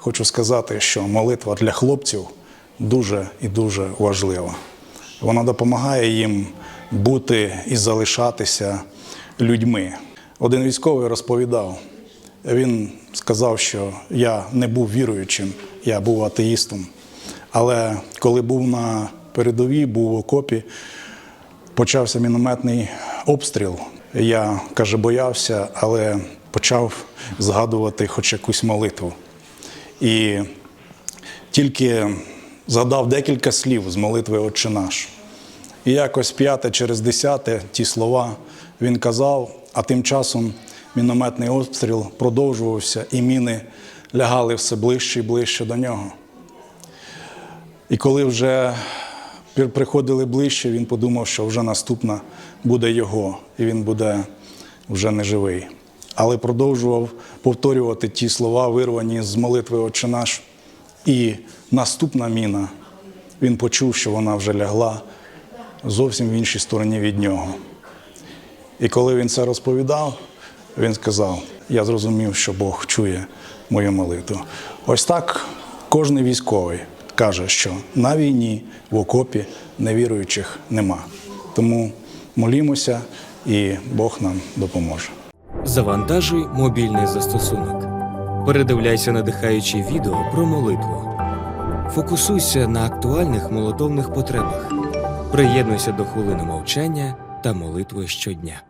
хочу сказати, що молитва для хлопців дуже і дуже важлива. Вона допомагає їм бути і залишатися людьми. Один військовий розповідав, він сказав, що я не був віруючим, я був атеїстом. Але коли був на передовій, був в окопі, почався мінометний обстріл. Я каже, боявся, але почав згадувати хоч якусь молитву. І тільки згадав декілька слів з молитви Отче наш. І якось п'яте через десяте ті слова він казав, а тим часом мінометний обстріл продовжувався, і міни лягали все ближче і ближче до нього. І коли вже приходили ближче, він подумав, що вже наступна буде його, і він буде вже не живий. Але продовжував повторювати ті слова, вирвані з молитви Отче наш. І наступна міна, він почув, що вона вже лягла зовсім в іншій стороні від нього. І коли він це розповідав, він сказав: Я зрозумів, що Бог чує мою молитву. Ось так кожен військовий каже, що на війні в окопі невіруючих нема. Тому молімося, і Бог нам допоможе. Завантажуй мобільний застосунок. Передивляйся надихаючі відео про молитву. Фокусуйся на актуальних молитовних потребах. Приєднуйся до хвилини мовчання та молитви щодня.